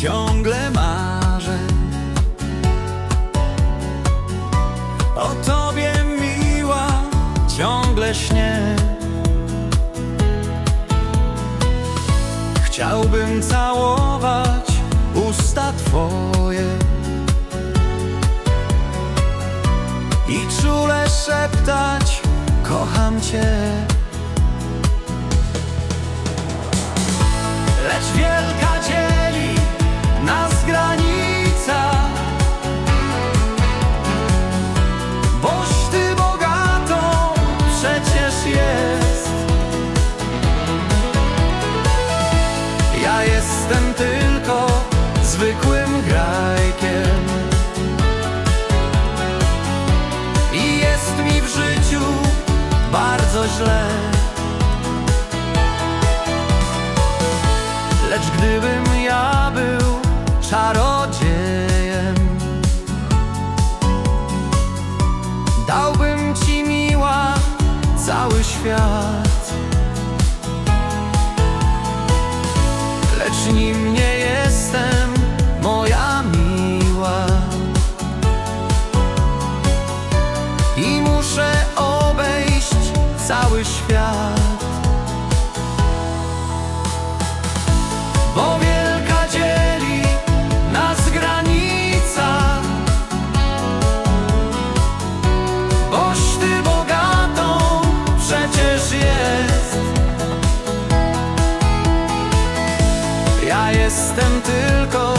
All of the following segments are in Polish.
ciągle marzę. O tobie miła, ciągle śnię. Chciałbym całować usta twoje. I czule szeptać kocham cię jestem tylko zwykłym grajkiem. I jest mi w życiu bardzo źle. Lecz gdybym ja był czarodziejem Dałbym ci miła cały świat cały świat. Bo wielka dzieli nas granica. Boś ty bogatą przecież jest. Ja jestem tylko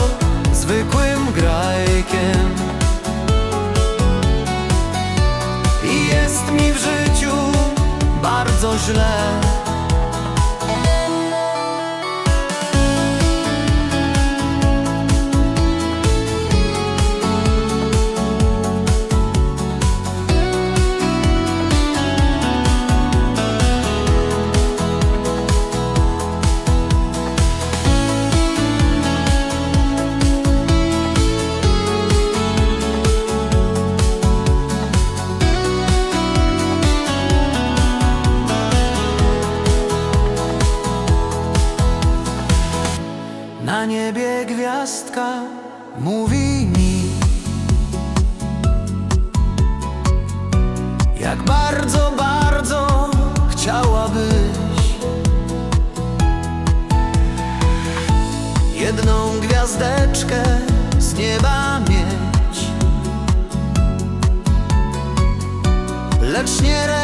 zwykłym grajkiem źle gwiazdka mówi mi Jak bardzo, bardzo chciałabyś Jedną gwiazdeczkę z nieba mieć. Lecz jest